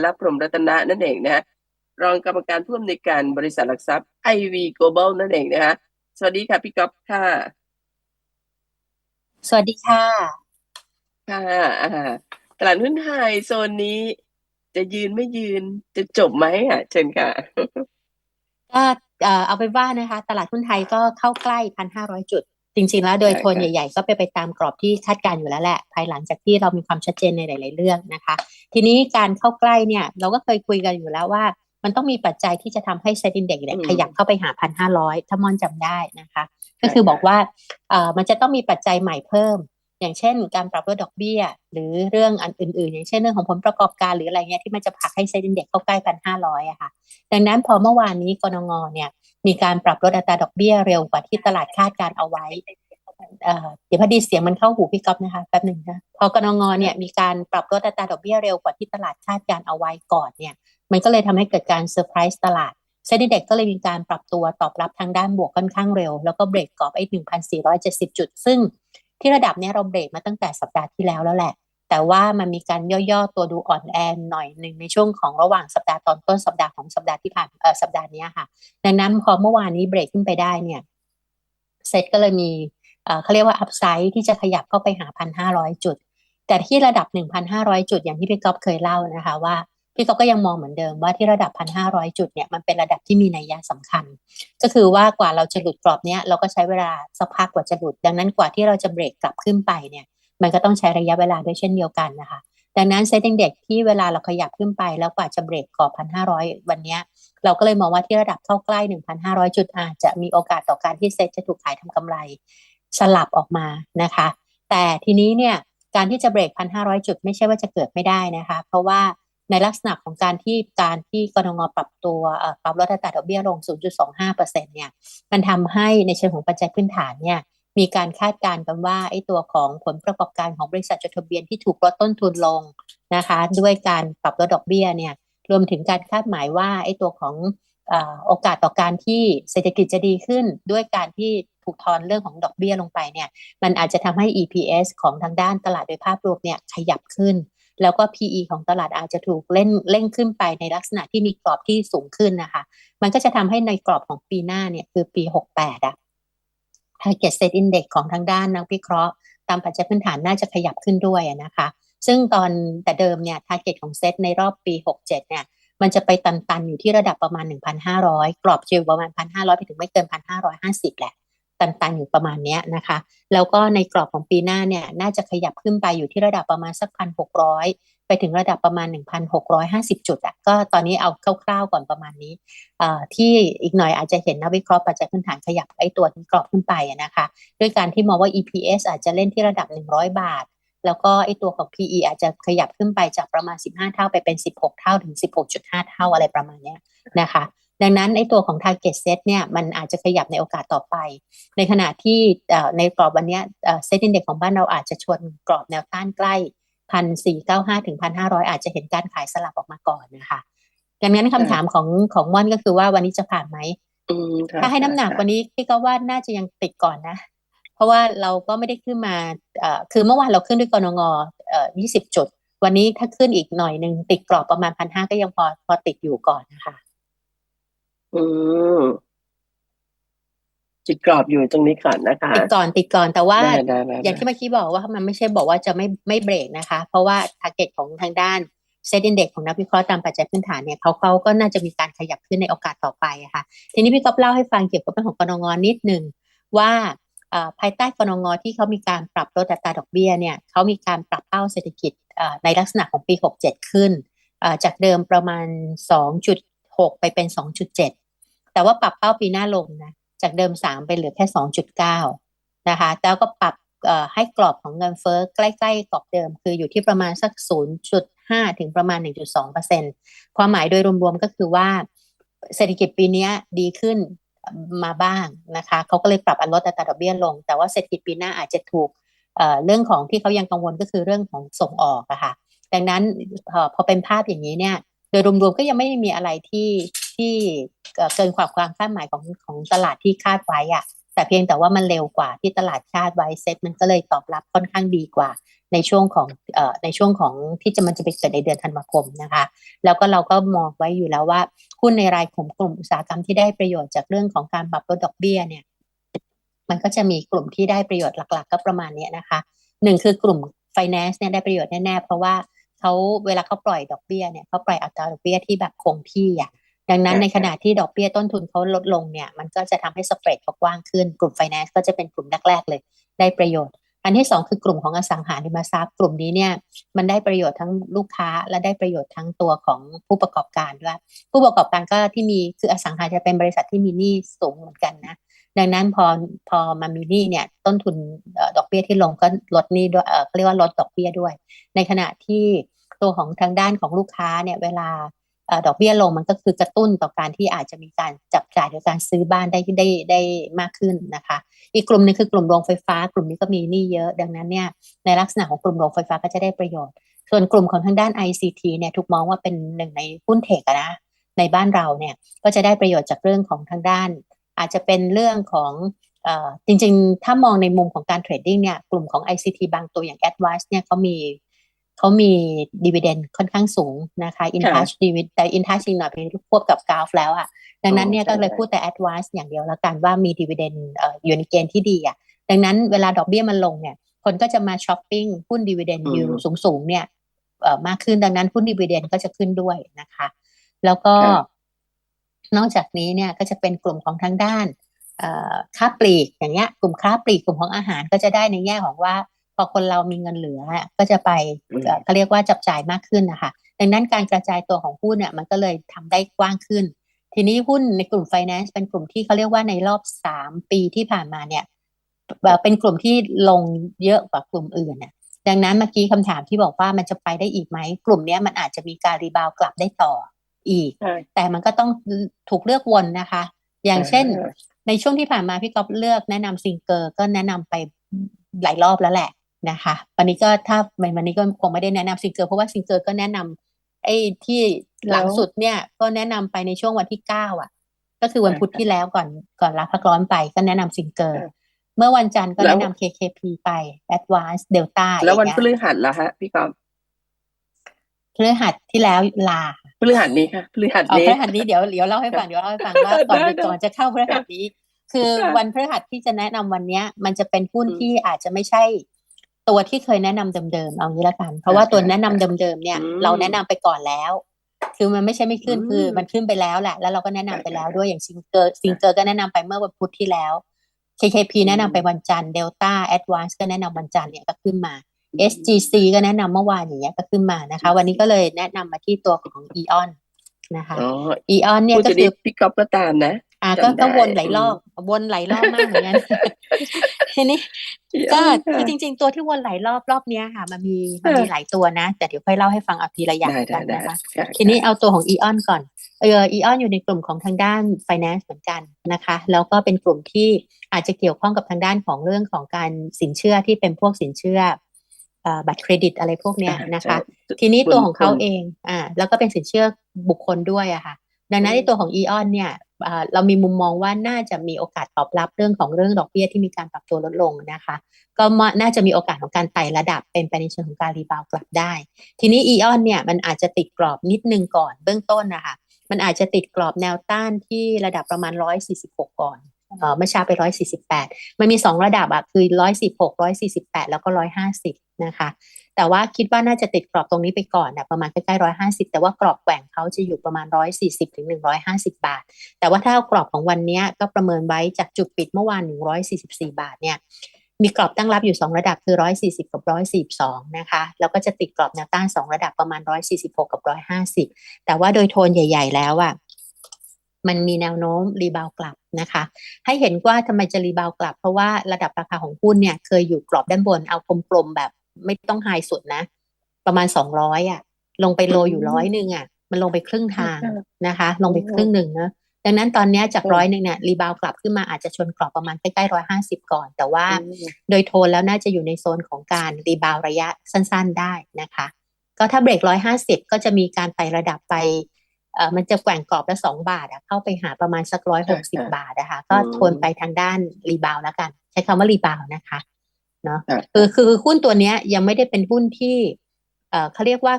และพรหมรัตนะนั่นเองนะฮะรองกรรมการผู้อำนวยการบริษัทหลักทรัพย์ IV Global นั่นเองนะฮะสวัสดีค่ะพี่ก๊อฟค่ะ สวัสดีค่ะ ค่ะอ่าตลาดหุ้นไทยโซนนี้ จะยืนไม่ยืนจะจบไหมอะ เชิญค่ะ ก็เอ่อเอาไปนว่านะคะ ตลาดหุ้นไทยก็เข้าใกล้พันห้าร้อยจุด จริงๆแล้วโดยใช่โทนค่ะใหญ่ๆ ก็ไปนไปตามกรอบที่คาดการณ์อยู่แล้วแหละ ภายหลังจากที่เรามีความชัดเจนในหลาย ๆ เรื่องนะคะ ทีนี้การเข้าใกล้เนี่ยเราก็เคยคุยกันอยู่แล้วว่า มันต้องมีปัจจัยที่จะทำให้เซ็นดินเด็กเนี่ยอืมขยับเข้าไปหาพันห้าร้อยถ้ามอนจำได้นะคะ ก็คือบอกว่าเอ่อมันจะต้องมีปัจจัยใหม่เพิ่ม อย่างเช่น การปรับลดดอกเบี้ย หรือเรื่องอันอื่น ๆ อย่างเช่นเรื่องของผลประกอบการหรืออะไรเงี้ยที่มันจะผลักให้เซ็นดินเด็กเข้าใกล้พันห้าร้อยอะค่ะ ดังนั้นพอเมื่อวานนี้กนงเนี่ย มีการปรับลดอัตราดอกเบี้ยเร็วกว่าที่ตลาดคาดการเอาไว้เดี๋ยวพอดีเสียงมันเข้าหูพี่ก๊อฟนะคะแป๊บหนึ่งนะพอกนงเนี่ยมีการปรับลดอัตราดอกเบี้ยเร็วกว่าที่ตลาดคาดการเอาไว้ก่อนเนี่ย มันก็เลยทำให้เกิดการเซอร์ไพรส์ตลาดเซ็นดิเด็กก็เลยมีการปรับตัวตอบรับทางด้านบวกค่อนข้างเร็ว แล้วก็เบรกกรอบไอ้หนึ่งพันสี่ร้อยเจ็ดสิบจุด ซึ่งที่ระดับเนี้ยเราเบรกมาตั้งแต่สัปดาห์ที่แล้วแล้วแหละ แต่ว่ามันมีการย่อๆตัวดูอ่อนแอหน่อยหนึ่งในช่วงของระหว่างสัปดาห์ตอนต้นสัปดาห์ของสัปดาห์ที่ผ่านเออสัปดาห์นี้ค่ะดังนั้นพอเมื่อวานนี้เบรกขึ้นไปได้เนี่ยเซ็ตก็เลยมีเขาเรียกว่าอัพไซด์ที่จะขยับเข้าไปหาพันห้าร้อยจุด แต่ที่ระดับหนึ่งพันห้าร้อยจุดอย่างที่พี่ก๊อฟเคยเล่านะคะว่าพี่ก๊อฟก็ยังมองเหมือนเดิมว่าที่ระดับพันห้าร้อยจุดเนี่ยมันเป็นระดับที่มีนัยยะสำคัญ ก็คือว่ากว่าเราจะหลุดกรอบเนี้ยเราก็ใช้เวลาสักพักกว่าจะหลุด ดังนั้นกว่าที่เราจะเบรกกลับขึ้นไปเนี่ย มันก็ต้องใช้ระยะเวลาด้วยเช่นเดียวกันนะคะ ดังนั้นเซ็ตเด็กที่เวลาเราขยับขึ้นไปแล้วกว่าจะเบรกกรอบพันห้าร้อยวันนี้เราก็เลยมองว่าที่ระดับเข้าใกล้หนึ่งพันห้าร้อยจุดอาจจะมีโอกาสต่อการที่เซ็ตจะถูกขายทำกำไรสลับออกมานะคะ แต่ทีนี้เนี่ยการที่จะเบรกพันห้าร้อยจุดไม่ใช่ว่าจะเกิดไม่ได้นะคะ เพราะว่าในลักษณะของการที่การที่กรงงปรับตัวเอ่อปรับลดอัตราดอกเบี้ยลง 0.25%เนี่ยมันทำให้ในเชิงของปัจจัยพื้นฐานเนี่ย มีการคาดการณ์กันว่าไอ้ตัวของผลประกอบการของบริษัทจดทะเบียนที่ถูกลดต้นทุนลงนะคะ ด้วยการปรับลดดอกเบี้ยเนี่ยรวมถึงการคาดหมายว่าไอ้ตัวของอโอกาสต่อการที่เศรษฐกิจจะดีขึ้น ด้วยการที่ถูกทอนเรื่องของดอกเบี้ยลงไปเนี่ยมันอาจจะทำให้ EPS ของทางด้านตลาดโดยภาพรวมเนี่ยขยับขึ้น แล้วก็ PE ของตลาดอาจจะถูกเล่นเร่งขึ้นไปในลักษณะที่มีกรอบที่สูงขึ้นนะคะ มันก็จะทำให้ในกรอบของปีหน้าเนี่ยคือปี 68อะ Target Set Index ของทางด้านนักวิเคราะห์ ตามปัจจัยพื้นฐานน่าจะขยับขึ้นด้วยนะคะ ซึ่งตอนแต่เดิมเนี่ย Target ของเซตในรอบปี 67 เนี่ย มันจะไปตันๆ อยู่ที่ระดับประมาณ 1,500 กรอบจะอยู่ประมาณ 1,500 ไปถึงไม่เกิน 1,550 แหละ ตันๆอยู่ประมาณนี้นะคะ แล้วก็ในกรอบของปีหน้าเนี่ยน่าจะขยับขึ้นไปอยู่ที่ระดับประมาณสัก1,600ไปถึงระดับประมาณ 1,650 จุดอะก็ตอนนี้เอาคร่าวๆก่อนประมาณนี้ที่อีกหน่อยอาจจะเห็นนักวิเคราะห์ปัจจัยพื้นฐานขยับไอ้ตัวกรอบขึ้นไปอะนะคะด้วยการที่มองว่า EPS อาจจะเล่นที่ระดับ 100 บาท แล้วก็ไอ้ตัวของ PE อาจจะขยับขึ้นไปจากประมาณ 15 เท่าไปเป็น 16 เท่าถึง 16.5 เท่าอะไรประมาณนี้นะคะ ดังนั้นไอ้ตัวของ target set เนี่ยมันอาจจะขยับในโอกาสต่อไป ในขณะที่เอ่อในกรอบวันเนี้ยเอ่อ set index ของบ้านเราอาจจะชวนกรอบแนวต้านใกล้พันสี่เก้าห้าถึงพันห้าร้อยอาจจะเห็นการขายสลับออกมาก่อนนะคะดังนั้นคำถามของของม่อนก็คือว่าวันนี้จะผ่านไหมอืมค่ะถ้าให้น้ำหนักค่ะวันนี้พี่ก็ว่าน่าจะยังติดก่อนนะ เพราะว่าเราก็ไม่ได้ขึ้นมาเอ่อคือเมื่อวานเราขึ้นด้วยกนงเอ่อ20 จุด วันนี้ถ้าขึ้นอีกหน่อยหนึ่งติดกรอบประมาณพันห้าก็ยังพอพอติดอยู่ก่อนนะคะ อืม จิตกรอบอยู่ตรงนี้ก่อนนะคะ ติดก่อนติดก่อนแต่ว่า ได้ได้ได้อย่างที่เมื่อกี้บอกว่ามันไม่ใช่บอกว่าจะไม่ไม่เบรกนะคะ เพราะว่า t a r g e t ของทางด้านเซ็ตอินเด็กของนักวิเคราะห์ตามปัจจัยพื้นฐานเนี่ยเขาเขาก็น่าจะมีการขยับขึ้นในโอกาสต่อไปอะค่ะ ทีนี้พี่ก๊อฟเล่าให้ฟังเกี่ยวกับเรื่องของกนงนิดหนึ่งว่าเอ่อภายใต้กนงที่เขามีการปรับลดอัตราดอกเบี้ยเนี่ยเขามีการปรับเป้าเศรษฐกิจเอ่อในลักษณะของปี 67 ขึ้นเอ่อจากเดิมประมาณ 2.6 ไปเป็น 2.7 แต่ว่าปรับเป้าปีหน้าลงนะจากเดิม3ไปเหลือแค่ 2.9 นะคะ แล้วก็ปรับให้กรอบของเงินเฟ้อใกล้ๆกรอบเดิม คืออยู่ที่ประมาณสัก 0.5 ถึงประมาณ 1.2%ความหมายโดยรวมๆก็คือว่าเศรษฐกิจปีนี้ดีขึ้นมาบ้างนะคะเขาก็เลยปรับอัลดอัตราดอกเบี้ยลง แต่ว่าเศรษฐกิจปีหน้าอาจจะถูกเรื่องของที่เขายังกังวลก็คือเรื่องของส่งออกอะค่ะดังนั้นพอเป็นภาพอย่างนี้เนี่ยโดยรวมๆก็ยังไม่มีอะไรที่ ที่เกินความความคาดหมายของของตลาดที่คาดไว้อะแต่เพียงแต่ว่ามันเร็วกว่าที่ตลาดคาดไว้เซ็ตมันก็เลยตอบรับค่อนข้างดีกว่า ในช่วงของเอ่อในช่วงของที่จะมันจะไปเกิดในเดือนธันวาคมนะคะ แล้วก็เราก็มองไว้อยู่แล้วว่าหุ้นในรายกลุ่มกลุ่มอุตสาหกรรมที่ได้ประโยชน์จากเรื่องของการปรับลดดอกเบี้ยเนี่ย มันก็จะมีกลุ่มที่ได้ประโยชน์หลัก ๆ ก็ประมาณเนี้ยนะคะหนึ่งคือกลุ่ม finance เนี่ยได้ประโยชน์แน่ๆเพราะว่าเขาเวลาเขาปล่อยดอกเบี้ยเนี่ยเขาปล่อยอัตราดอกเบี้ยที่แบบคงที่อะ ดังนั้นค่ะในขณะที่ดอกเบี้ยต้นทุนเขาลดลงเนี่ย มันก็จะทำให้สเปรดเขากว้างขึ้น กลุ่ม finance ก็จะเป็นกลุ่มแรกๆเลย ได้ประโยชน์ อันที่สองคือกลุ่มของอสังหาริมทรัพย์ กลุ่มนี้เนี่ยมันได้ประโยชน์ทั้งลูกค้าและได้ประโยชน์ทั้งตัวของผู้ประกอบการด้วยผู้ประกอบการก็ที่มีคืออสังหาจะเป็นบริษัทที่มีหนี้สูงเหมือนกันนะดังนั้นพอพอมามีหนี้เนี่ยต้นทุนเอ่อดอกเบี้ยที่ลงก็ลดหนี้ด้วยเออเขาเรียกว่าลดดอกเบี้ยด้วย ในขณะที่ตัวของทางด้านของลูกค้าเนี่ยเวลาเอ่อ ดอกเบี้ยลงมันก็คือกระตุ้นต่อการที่อาจจะมีการจับจ่ายหรือการซื้อบ้านได้ได้ได้มากขึ้นนะคะ อีกกลุ่มหนึงคือกลุ่มโรงไฟฟ้า กลุ่มนี้ก็มีหนี้เยอะ ดังนั้นเนี่ยในลักษณะของกลุ่มโรงไฟฟ้าก็จะได้ประโยชน์ ส่วนกลุ่มของทางด้าน ICT เนี่ยถูกมองว่าเป็นหนึ่งในหุ้นเทคนะในบ้านเราเนี่ยก็จะได้ประโยชน์จากเรื่องของทางด้าน อาจจะเป็นเรื่องของจริงๆ ถ้ามองในมุมของการเทรดดิ้งเนี่ยกลุ่มของ ICT บางตัวอย่าง Advice เนี่ยเขามี เขามีดีเวเดนค่อนข้างสูงนะคะ InTouch Dividend แต่ InTouch จริงหน่อยเป็นควบกับกราฟแล้วอะดังนั้นเนี่ยอ๋อก็เลยใช่พูดแต่ Advice อย่างเดียวแล้วกันว่ามีดีเวเดนเอ่ออยู่ในเกณฑ์ที่ดีอะดังนั้นเวลาดอกเบี้ยมันลงเนี่ยคนก็จะมาช้อปปิ้งหุ้นดีเวเดนอืมยิวสูงๆเนี่ยเอ่อมากขึ้นดังนั้นหุ้นดีเวเดนก็จะขึ้นด้วยนะคะ แล้วก็ครับนอกจากนี้เนี่ยก็จะเป็นกลุ่มของทางด้านเอ่อค้าปลีกอย่างเงี้ยกลุ่มค้าปลีกกลุ่มของอาหารก็จะได้ในแง่ของว่า พอคนเรามีเงินเหลืออะก็จะไปอืมเอ่อเขาเรียกว่าจับจ่ายมากขึ้นนะคะดังนั้นการกระจายตัวของหุ้นเนี่ยมันก็เลยทำได้กว้างขึ้น ทีนี้หุ้นในกลุ่ม finance เป็นกลุ่มที่เขาเรียกว่าในรอบสามปีที่ผ่านมาเนี่ยเอ่อเป็นกลุ่มที่ลงเยอะกว่ากลุ่มอื่นน่ะดังนั้นเมื่อกี้คำถามที่บอกว่ามันจะไปได้อีกไหม กลุ่มเนี้ยมันอาจจะมีการรีบาวกลับได้ต่ออีกใช่แต่มันก็ต้องถูกเลือกวนนะคะ อย่างเช่นอ่าในช่วงที่ผ่านมาพี่ก๊อฟเลือกแนะนำซิงเกอร์ก็แนะนำไปหลายรอบแล้วแหละ นะคะวันนี้ก็ถ้าวันนี้ก็คงไม่ได้แนะนำซิงเกอร์เพราะว่าซิงเกอร์ก็แนะนำไอ้ที่หลังสุดเนี่ยก็แนะนำไปในช่วงวันที่เก้าอะ ก็คือวันพุธที่แล้วก่อนก่อนรับพักร้อนไปก็แนะนำซิงเกอร์เมื่อวันจันทร์ก็แล้วแนะนำ KKP ไป Advance Delta แล้ววันอย่างพเงี้ยฤหัสล่ะฮะพี่กอฟพฤหัสที่แล้วลาพฤหัสนี้ค่ะพฤหัสเอานี้พฤหัสนี้เดี๋ยวเดี๋ยวเล่าให้ฟังเดี๋ยวเล่าให้ฟังว่าก่อนได้ก่อนจะเข้าพฤหัสนี้ คือค่ะวันพฤหัสที่จะแนะนำวันเนี้ย มันจะเป็นหุ้นอืมที่อาจจะไม่ใช่ ตัวที่เคยแนะนำเดิมๆเอางี้ละกัน เพราะว่าตัวค่ะแนะนำเดิมๆเนี่ยอืมเราแนะนำไปก่อนแล้ว คือมันไม่ใช่ไม่ขึ้นอืมคือมันขึ้นไปแล้วแหละ แล้วเราก็แนะนำไปแล้วค่ะด้วยอย่างซิงเกอร์ซิงเกอร์ก็แนะนำไปเมื่อวันพุธที่แล้ว KKP อืมแนะนำไปวันจันทร์ Delta Advance ก็แนะนำวันจันทร์เนี่ยก็ขึ้นมา SGC ก็แนะนำเมื่อวานอย่างเงี้ยก็ขึ้นมานะคะ วันนี้ก็เลยแนะนำมาที่ตัวของ EON นะคะอ๋อ EON เนี่ยพูดก็จะคืดีอพี่กอฟก็ตามนะ อ่าก็จำได้ก็วนหลายอืมรอบวนหลายรอบมากเหมือนกันทีนี้ก็ค่ะคือจริง ๆ ตัวที่วนหลายรอบรอบเนี้ยค่ะ มันมีมันค่ะมีหลายตัวนะ แต่เดี๋ยวค่อยเล่าให้ฟังเอาทีละอย่างได้กัได้นได้นะคะค่ะทีนี้เอาตัวของ EON ก่อนเออ EON อยู่ในกลุ่มของทางด้าน finance เหมือนกันนะคะ แล้วก็เป็นกลุ่มที่อาจจะเกี่ยวข้องกับทางด้านของเรื่องของการสินเชื่อที่เป็นพวกสินเชื่อเอ่อบัตรเครดิตอะไรพวกเนี้ยอ่านะคะใช่ทีนี้ตัวของเขาบุคคลเองอ่าแล้วก็เป็นสินเชื่อบุคคลด้วยอะค่ะ ดังนั้นอืมในตัวของ EON เนี่ยอ่า เรามีมุมมองว่าน่าจะมีโอกาสตอบรับเรื่องของเรื่องดอกเบี้ยที่มีการปรับตัวลดลงนะคะ ก็มาน่าจะมีโอกาสของการไต่ระดับเป็นไปในเชิงของการรีบาวกลับได้ ทีนี้ EON เนี่ยมันอาจจะติดกรอบนิดนึงก่อนเบื้องต้นนะคะมันอาจจะติดกรอบแนวต้านที่ระดับประมาณ 146 ก่อนเออเมื่อเช้าไป 148 มันมี 2 ระดับอะคือ146 148 แล้วก็ 150 นะคะ แต่ว่าคิดว่าน่าจะติดกรอบตรงนี้ไปก่อนนะประมาณใกล้ๆ150แต่ว่ากรอบแกว่งเขาจะอยู่ประมาณ140ถึง150บาท แต่ว่าถ้าเอากรอบของวันนี้ก็ประเมินไว้จากจุดปิดเมื่อวาน144บาทเนี่ยมีกรอบตั้งรับอยู่ 2 ระดับคือ 140 กับ 142 นะคะ แล้วก็จะติดกรอบแนวต้าน 2 ระดับประมาณ 146 กับ 150 แต่ว่าโดยโทนใหญ่ ๆ แล้วอะมันมีแนวโน้มรีบาวกลับนะคะ ให้เห็นว่าทำไมจะรีบาวกลับ เพราะว่าระดับราคาของหุ้นเนี่ยเคยอยู่กรอบด้านบนเอากลมๆแบบ ไม่ต้องไฮสุดนะ ประมาณ200อะ ลงไปโลอยู่อืมร้อยหนึ่งอะ มันลงไปครึ่งทางค่ะนะคะ ลงไปอืมครึ่งหนึ่งนะดังนั้นตอนเนี้ยจากอืมร้อยหนึ่งเนี่ยรีบาวกลับขึ้นมาอาจจะชนกรอบประมาณใกล้ๆร้อยห้าสิบก่อน แต่ว่าอืมโดยโทนแล้วน่าจะอยู่ในโซนของการรีบาวระยะสั้นๆได้นะคะ ก็ถ้าเบรกร้อยห้าสิบก็จะมีการไต่ระดับไปเอ่อมันจะแกว่งกรอบละสองบาทอะเข้าไปหาประมาณสักร้อยหกสิบบาทนะคะ ก็ทวนไปทางด้านรีบาวแล้วกัน ใช้คำว่ารีบาวนะคะ เนาะค่ะคือคือหุ้นตัวเนี้ยยังไม่ได้เป็นหุ้นที่เอ่อเขาเรียกว่า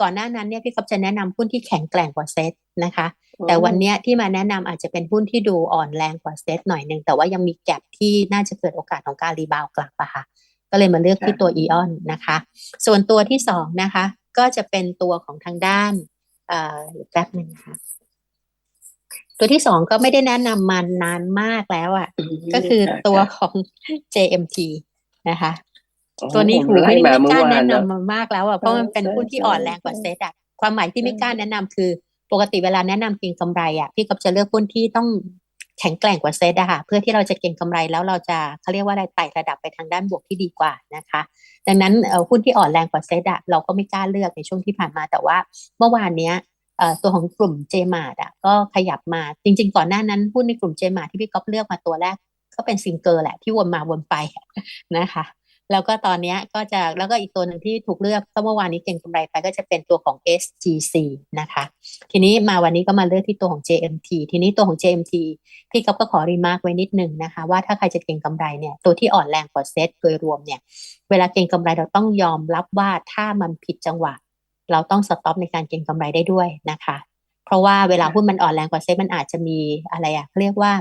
ก่อนหน้านั้นเนี่ยพี่ก๊อฟจะแนะนำหุ้นที่แข็งแกร่งกว่าเซ็ตนะคะ แต่วันเนี้ยที่มาแนะนำอาจจะเป็นหุ้นที่ดูอ่อนแรงกว่าเซ็ตหน่อยหนึ่งแต่ว่ายังมีแก็บที่น่าจะเกิดโอกาสของการรีบาวกลับอะค่ะ ก็เลยมาเลือกที่ตัวอีออนนะคะ ส่วนตัวที่สองนะคะ ก็จะเป็นตัวของทางด้านเอ่อเดี๋ยวแป๊บหนึ่งนะคะตัวที่สองก็ไม่ได้แนะนำมานานมากแล้วอะ่ะ ก็คือตัวของ JMT นะคะ ตัวนี้ผมหูไล่ไม่มาไม่เมื่กอล้าวานแนะแล้วนำมามากแล้วอะเพราะมันเป็นใช่หุ้นที่ใช่อ่อนแรงกว่าเซ็ตอะความหมายที่ไม่กล้าแนะนำคือ ปกติเวลาแนะนำเก็งกำไรอะพี่ก็จะเลือกหุ้นที่ต้องแข็งแกร่งกว่าเซ็ตอะค่ะเพื่อที่เราจะเก็งกำไรแล้วเราจะเขาเรียกว่าอะไรไต่ระดับไปทางด้านบวกที่ดีกว่านะคะ ดังนั้นเอ่อหุ้นที่อ่อนแรงกว่าเซ็ตอะเราก็ไม่กล้าเลือกในช่วงที่ผ่านมาแต่ว่าเมื่อวานเนี้ยเอ่อตัวของกลุ่มเจมาร์อะก็ขยับมาจริง ๆ ก่อนหน้านั้นหุ้นในกลุ่มเจมาร์ที่พี่ก๊อฟเลือกมาตัวแรก ก็เป็นซิงเกอร์แหละที่วนมาวนไปนะคะ แล้วก็ตอนนี้ก็จะแล้วก็อีกตัวหนึ่งที่ถูกเลือกก็เมื่อวานนี้เก็งกำไรไปก็จะเป็นตัวของ SGC นะคะ ทีนี้มาวันนี้ก็มาเลือกที่ตัวของ JMT ทีนี้ตัวของ JMT พี่ก๊อฟก็ขอรีมาร์กไว้นิดหนึ่งนะคะ ว่าถ้าใครจะเก็งกำไรเนี่ยตัวที่อ่อนแรงกว่าเซ็ตโดยรวมเนี่ย เวลาเก็งกำไรเราต้องยอมรับว่าถ้ามันผิดจังหวะ เราต้องสต็อปในการเก็งกำไรได้ด้วยนะคะ เพราะว่าเวลาหุ้นมันอ่อนแรงกว่าเซ็ตมันอาจจะมีอะไรอะเรียกว่า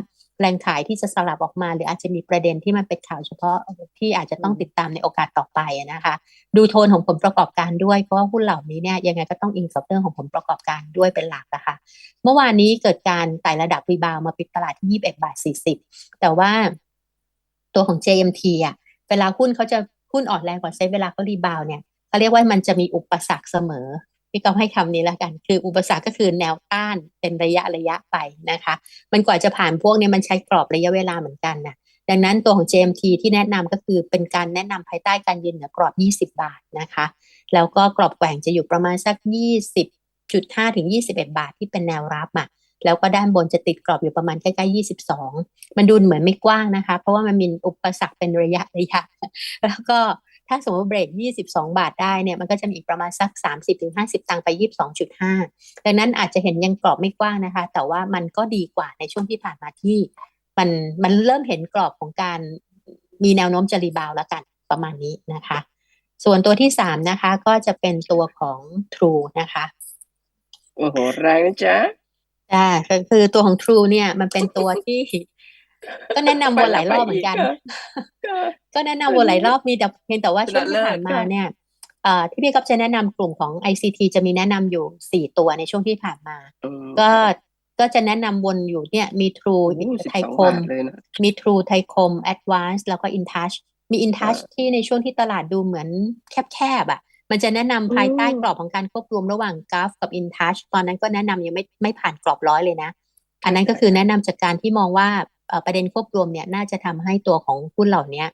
แรงขายที่จะสลับออกมา หรืออาจจะมีประเด็นที่มันเป็นข่าวเฉพาะที่อาจจะต้องติดตามในโอกาสต่อไปอะนะคะ ดูโทนของผลประกอบการด้วย เพราะว่าหุ้นเหล่านี้เนี่ยยังไงก็ต้องอิงกับเรื่องของผลประกอบการด้วยเป็นหลักนะคะเมื่อวานนี้เกิดการไต่ระดับรีบาวด์มาปิดตลาดที่ 21 บาท 40 แต่ว่าตัวของ JMT อะเวลาหุ้นเขาจะหุ้นอ่อนแรงกว่าเซ็ตเวลาเขารีบาวด์เนี่ยเขาเรียกว่ามันจะมีอุปสรรคเสมอ พี่กอฟให้คำนี้แล้วกัน คืออุปสรรคก็คือแนวต้านเป็นระยะระยะไปนะคะ มันกว่าจะผ่านพวกนี้มันใช้กรอบระยะเวลาเหมือนกันนะดังนั้นตัวของ JMT ที่แนะนำก็คือเป็นการแนะนำภายใต้การยืนเหนือกรอบ 20 บาทนะคะ แล้วก็กรอบแกว่งจะอยู่ประมาณสัก 20.5 ถึง 21 บาทที่เป็นแนวรับอะแล้วก็ด้านบนจะติดกรอบอยู่ประมาณใกล้ๆ22 มันดูเหมือนไม่กว้างนะคะ เพราะว่ามันมีอุปสรรคเป็นระยะระยะ แล้วก็ ถ้าสมมติเบรก 22 บาทได้เนี่ยมันก็จะมีอีกประมาณสัก 30-50 ตังค์ไป 22.5 ดังนั้นอาจจะเห็นยังกรอบไม่กว้างนะคะ แต่ว่ามันก็ดีกว่าในช่วงที่ผ่านมาที่ มันมันเริ่มเห็นกรอบของการมีแนวโน้มจะรีบาวด์แล้วกันประมาณนี้นะคะ ส่วนตัวที่สามนะคะ ก็จะเป็นตัวของ True นะคะ โอ้โหแรงนะจ๊ะอ่าก็คือตัวของ True เนี่ยมันเป็นตัวที่ ก็แนะนำวนหลายรอบเหมือนกันก็ก็แนะนำวนหลายรอบมีแต่เพียงแต่ว่าช่วงที่ผ่านมาเลิศค่ะเนี่ยเอ่อที่พี่ก๊อฟจะแนะนำกลุ่มของ ICT จะมีแนะนำอยู่สี่ตัวในช่วงที่ผ่านมาอืมก็ก็จะแนะนำวนอยู่เนี่ยมี True โอ้โหไทย12คมบาทเลยนะมี True ไทยคม Advance แล้วก็ InTouch มี InTouch ที่ในช่วงที่ตลาดดูเหมือนแคบๆอะมันจะแนะนำภายใต้กรอบของการควบรวมระหว่างกราฟกับ InTouch ตอนนั้นก็แนะนำยังไม่ไม่ผ่านกรอบร้อยเลยนะ อันนั้นก็คือแนะนำจากการที่มองว่าเอ่อ ประเด็นควบรวมเนี่ยน่าจะทำให้ตัวของหุ้นเหล่านี้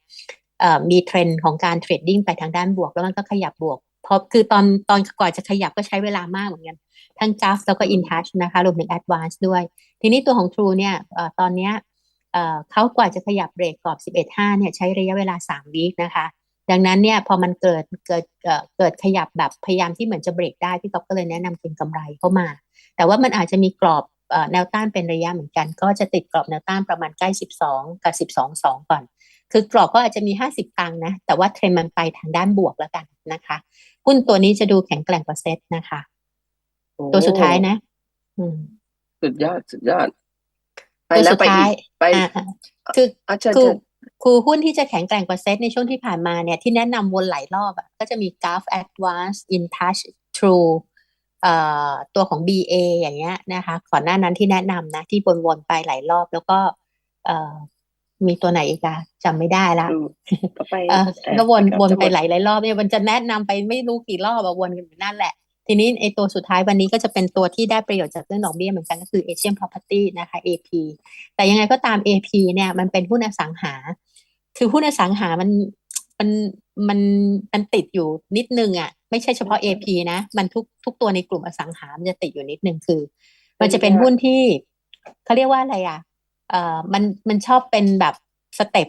มีเทรนด์ของการเทรดดิ้งไปทางด้านบวก แล้วมันก็ขยับบวกเพราะคือตอนตอนก่อนจะขยับก็ใช้เวลามากเหมือนกัน ทั้งกราฟแล้วก็ InTouch นะคะรวมถึง Advance ด้วย ทีนี้ตัวของ True เนี่ยอตอนเนี้ยเขากว่าจะขยับเบรกกรอบ 11.5 เนี่ยใช้ระยะเวลา 3 วีคนะคะดังนั้นเนี่ยพอมันเกิดเกิดเกิดขยับแบบพยายามที่เหมือนจะเบรกได้พี่ก๊อฟก็เลยแนะนำเก็งกำไรเข้ามา แต่ว่ามันอาจจะมีกรอบ แนวต้านเป็นระยะเหมือนกัน ก็จะติดกรอบแนวต้านประมาณใกล้ 12 กับ 12.2 ก่อน คือกรอบก็อาจจะมี 50 ตังค์นะ แต่ว่าเทรนด์มันไปทางด้านบวกแล้วกันนะคะหุ้นตัวนี้จะดูแข็งแกร่งกว่าเซ็ตนะคะโอ้ตัวสุดท้ายนะอืมสุดยอดสุดยอด ไปตัวแล้วสุดไปท้าอียกไปอ่าอ่าคืออะเชิญคือเชิญคือหุ้นที่จะแข็งแกร่งกว่าเซ็ตในช่วงที่ผ่านมาเนี่ยที่แนะนำวนหลายรอบอะก็จะมี Gulf Advance InTouch True เอ่อ ตัวของ BA อย่างเงี้ยนะคะก่อนหน้านั้นที่แนะนำนะที่วนๆไปหลายรอบแล้วก็เอ่อมีตัวไหนอีกอะจำไม่ได้ละอืมก็ไปเออเอ่อก็วนครับวนจะไปหลายหลายรอบเนี่ยมันจะแนะนำไปไม่รู้กี่รอบอะวนกันอยู่นั่นแหละ ทีนี้ไอตัวสุดท้ายวันนี้ก็จะเป็นตัวที่ได้ประโยชน์จากเรื่องดอกเบี้ยเหมือนกันก็คือ Asian Property นะคะ AP แต่ยังไงก็ตาม AP เนี่ยมันเป็นหุ้นอสังหา คือหุ้นอสังหามันมัน มันมันติดอยู่นิดนึงอะ ไม่ใช่เฉพาะ AP นะ มันทุกทุกตัวในกลุ่มอสังหามันจะติดอยู่นิดนึงคือ มันจะเป็นหุ้นที่เขาเรียกว่าอะไรอะ เอ่อมันมันชอบเป็นแบบสเต็ป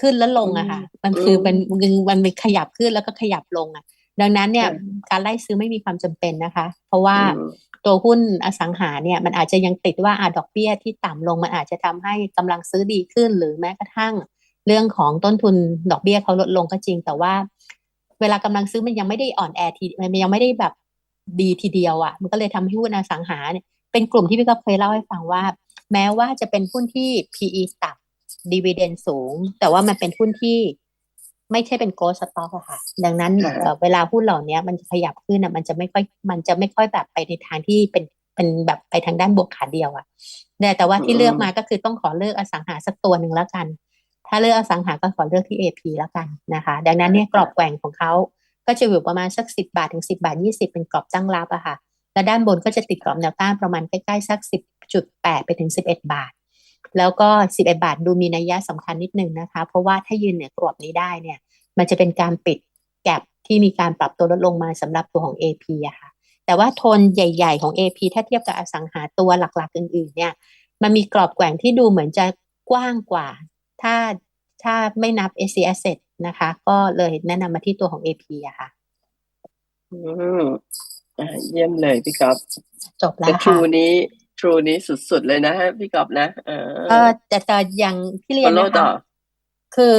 ขึ้นแล้วลงอะค่ะ มันคือเป็นมันมันเป็นขยับขึ้นแล้วก็ขยับลงอะดังนั้นเนี่ยการไล่ซื้อไม่มีความจำเป็นนะคะ เพราะว่าอืมตัวหุ้นอสังหาเนี่ยมันอาจจะยังติดว่าอะดอกเบี้ยที่ต่ำลงมันอาจจะทำให้กำลังซื้อดีขึ้นหรือแม้กระทั่ง เรื่องของต้นทุนดอกเบี้ยเขาลดลงก็จริง แต่ว่า เวลากำลังซื้อมันยังไม่ได้อ่อนแอทีมันยังไม่ได้แบบดีทีเดียวอะ มันก็เลยทำให้หุ้นอสังหาเนี่ยเป็นกลุ่มที่พี่ก็เคยเล่าให้ฟังว่า แม้ว่าจะเป็นหุ้นที่ PE ต่ำดีเวเดนสูง แต่ว่ามันเป็นหุ้นที่ไม่ใช่เป็น growth stock อะค่ะ ดังนั้นเวลาหุ้นเหล่านี้มันจะขยับขึ้นอะ มันจะไม่ค่อยมันจะไม่ค่อยแบบไปในทางที่เป็นเป็นแบบไปทางด้านบวกขาเดียวอะแต่แต่ว่าที่เลือกมาก็คือต้องขอเลือกอสังหาสักตัวหนึ่งแล้วกัน ถ้าเลือกอสังหาก็ขอเลือกที่ AP แล้วกันนะคะ ดังนั้นเนี่ยกรอบแกว่งของเขาก็จะอยู่ประมาณสักสิบาทถึงสิบาทยี่สิบเป็นกรอบตั้งรับอะค่ะ และด้านบนก็จะติดกรอบแนวต้านประมาณใกล้ๆสักสิบจุดแปดไปถึงสิบเอ็ดบาท แล้วก็สิบเอ็ดบาทดูมีนัยยะสำคัญนิดนึงนะคะ เพราะว่าถ้ายืนเหนือกรอบนี้ได้เนี่ย มันจะเป็นการปิดแกลบที่มีการปรับตัวลดลงมาสำหรับตัวของ AP อะค่ะ แต่ว่าโทนใหญ่ ๆ ของ AP ถ้าเทียบกับอสังหาตัวหลักๆ อื่นๆ เนี่ย มันมีกรอบแกว่งที่ดูเหมือนจะกว้างกว่า ถ้าถ้าไม่นับ SC Asset นะคะ ก็เลยแนะนำมาที่ตัวของ AP อะค่ะ อืมอ่าเยี่ยมเลยพี่ก๊อฟจบแล้แต่วทรูค่ะ นี้ทรูนี้สุดๆเลยนะฮะพี่ก๊อฟนะ เอเออ อแต่แต่อย่างที่เรียน follow นะต่คะ อ คือ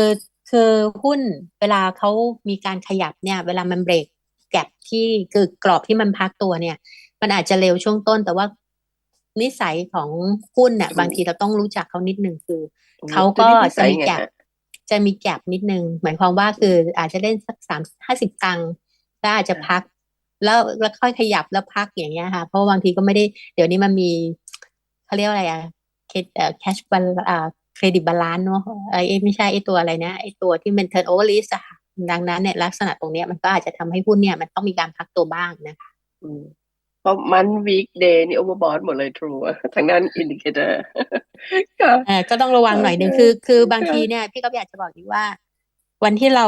คือหุ้นเวลาเขามีการขยับเนี่ย เวลามันเบรกแกลบที่คือกรอบที่มันพักตัวเนี่ย มันอาจจะเร็วช่วงต้น แต่ว่า นิสัยของหุ้นเนี่ยอืมบางทีเราต้องรู้จักเขานิดนึงคืออืมเขาตัวก็นี้นิจะสัยมีไงแกลบฮะจะมีแกลบนิดนึง หมายความว่าคืออาจจะเล่นสักสามห้าสิบตังค์แล้วอาจจะพัก แล้วแล้วค่อยขยับแล้วพักอย่างเงี้ยค่ะ เพราะว่าบางทีก็ไม่ได้เดี๋ยวนี้มันมีเขาเรียกว่าอะไรอะเคเอ่อ cash bal อ่าเครดิตบาลานซ์เนาะไอ้ไม่ใช่ไอ้ตัวอะไรนะไอ้ตัวที่เป็น turnover list อะค่ะดังนั้นเนี่ยลักษณะตรงเนี้ยมันก็อาจจะทำให้หุ้นเนี่ยมันต้องมีการพักตัวบ้างนะคะอืม เพราะมันวีคเดย์นี่โอเวอร์บอทหมดเลยทรูทางด้านอินดิเคเตอร์ก็เออก็ต้องระวังหน่อยหนึ่งโอเคคือ คือบางค่ะทีเนี่ย พี่ก็อยากจะบอกดีว่า วันที่เรา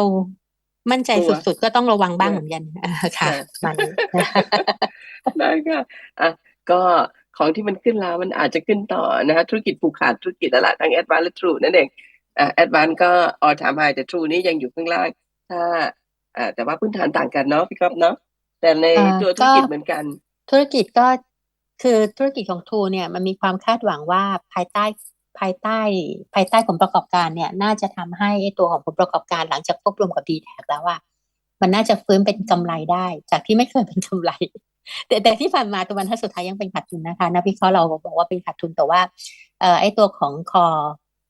มั่นใจกลัวสุดๆ ก็ต้องระวังบ้างค่ะเหมือนกันอ่าค่ะค่ะมันได้ค่ะอะก็ของที่มันขึ้นแล้วมันอาจจะขึ้นต่อนะฮะธุรกิจผูกขาดธุรกิจแล้วล่ะทั้งแอดวานและทรูนั่นเองอะแอดวานก็ออทามไฮแต่ทรูนี่ยังอยู่ข้างล่าง ถ้าอ่าแต่ว่าพื้นฐานต่างกันเนาะพี่ก๊อฟเนาะแต่ในอ่าตัวธุรก็กิจเหมือนกัน ธุรกิจก็คือธุรกิจของทูเนี่ยมันมีความคาดหวังว่าภายใต้ภายใต้ภายใต้ผลประกอบการเนี่ย น่าจะทำให้ไอ้ตัวของผลประกอบการหลังจากควบรวมกับ d t แท็แล้วว่ามันน่าจะฟื้นเป็นกำไรได้ จากที่ไม่เคยเป็นกำไร แต่แต่ที่ผ่านมาตัวบรรทัสุดท้ายยังเป็นขาดทุนนะคะนักวิเคราะห์เราบอกว่าเป็นขาดทุนแต่ว่าเอ่อไอ้ตัวของ core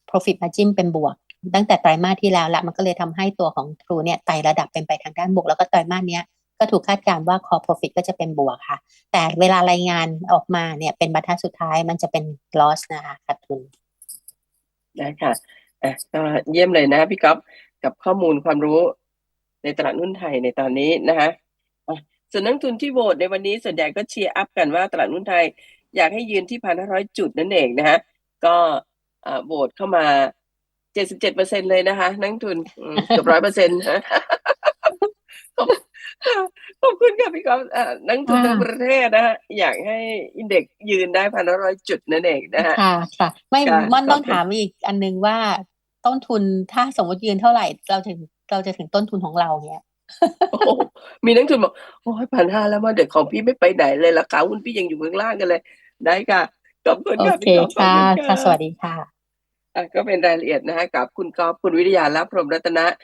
profit margin เป็นบวก ตั้งแต่ไตรมาสที่แล้วละมันก็เลยทำให้ตัวของ True เนี่ยไต่ระดับเป็นไปทางด้านบวกแล้วก็ไตรมาสเนี้ย ก็ถูกคาดการณ์ว่า core profit ก็จะเป็นบวกค่ะ แต่เวลารายงานออกมาเนี่ยเป็นบรรทัดสุดท้ายมันจะเป็น loss นะคะขาดทุนได้ค่ะอะก็เยี่ยมเลยนะพี่ก๊อฟกับข้อมูลความรู้ในตลาดหุ้นไทยในตอนนี้นะคะส่วนนักทุนที่โหวตในวันนี้ส่วนใหญ่ก็เชียร์อัพกันว่าตลาดหุ้นไทยอยากให้ยืนที่พันห้าร้อยจุดนั่นเองนะคะก็โหวตเข้ามาเจ็ดสิบเจ็ดเปอร์เซ็นเลยนะคะ นักทุนเกือบร้อยเปอร์เซ็นต์ ขอบคุณค่ะพี่ก๊อฟอ่านักลงทุนทั้งประเทศนะฮะอยากให้อินเด็กซ์ยืนได้พันห้าร้อยจุดนั่นเองนะฮะค่ะค่ะ ไม่ค่ะม่อนขอบต้องคุณถามอีกอันนึงว่าต้นทุนถ้าสมมติยืนเท่าไหร่ เราถึงเราจะถึงต้นทุนของเราเนี่ยโอ้โหมีนักทุนบอกโอ้ยพันห้าแล้วว่าเด็กของพี่ไม่ไปไหนเลยราคาหุ้นพี่ยังอยู่ข้างล่างกันเลย ได้ค่ะขอบคุณโอค่ะเคพี่ก๊อฟขอบค่ะคุณค่ะค่ะ สวัสดีค่ะอะก็เป็นรายละเอียดนะฮะกับคุณกอฟคุณวิทยาและพรหมรัตนะ